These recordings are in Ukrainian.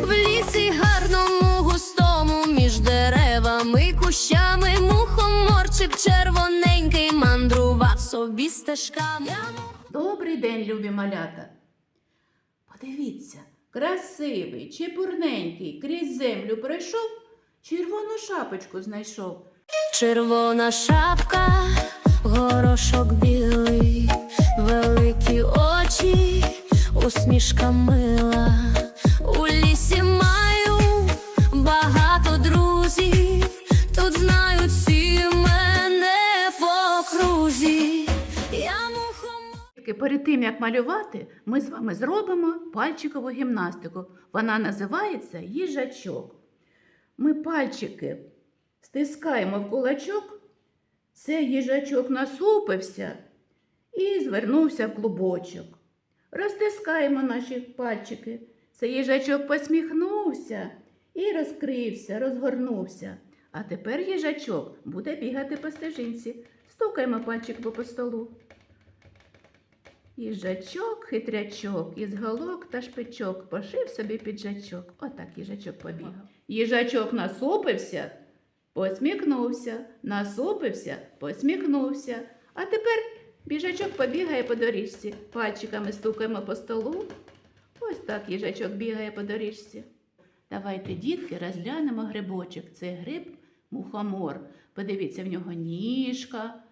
В лісі гарному густому між деревами, кущами, мухоморчик червоненький мандрував собі стежками. Добрий день, любі малята. Подивіться, красивий, чепурненький, крізь землю пройшов, червону шапочку знайшов. Червона шапка, горошок білий, великі очі, усмішка мила. У лісі маю багато друзів, тут знають всі мене в окрузі. Я мухом. Перед тим, як малювати, ми з вами зробимо пальчикову гімнастику. Вона називається їжачок. Ми пальчики стискаємо в кулачок, це їжачок насупився і звернувся в клубочок. Розтискаємо наші пальчики. Це їжачок посміхнувся і розкрився, розгорнувся. А тепер їжачок буде бігати по стежинці. Стукаємо пальчик по столу. Їжачок, хитрячок, із голок та шпичок пошив собі піджачок. Отак їжачок побігав. Їжачок насупився, посміхнувся, насупився, посміхнувся. А тепер біжачок побігає по доріжці, пальчиками стукаємо по столу. Ось так їжачок бігає по доріжці. Давайте, дітки, розглянемо грибочок. Це гриб мухомор. Подивіться, в нього ніжка,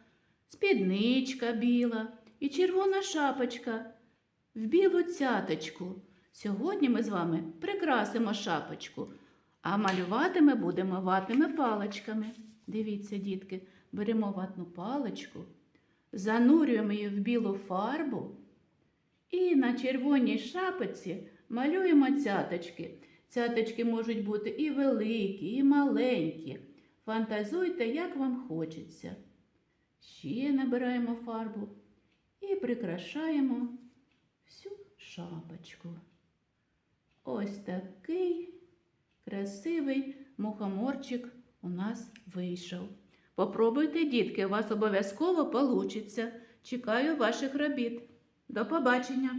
спідничка біла і червона шапочка в білу цяточку. Сьогодні ми з вами прикрасимо шапочку, а малювати ми будемо ватними паличками. Дивіться, дітки, беремо ватну паличку, занурюємо її в білу фарбу і на червоній шапочці малюємо цяточки. Цяточки можуть бути і великі, і маленькі. Фантазуйте, як вам хочеться. Ще набираємо фарбу і прикрашаємо всю шапочку. Ось такий красивий мухоморчик у нас вийшов. Попробуйте, дітки, у вас обов'язково получиться. Чекаю ваших робіт. До побачення!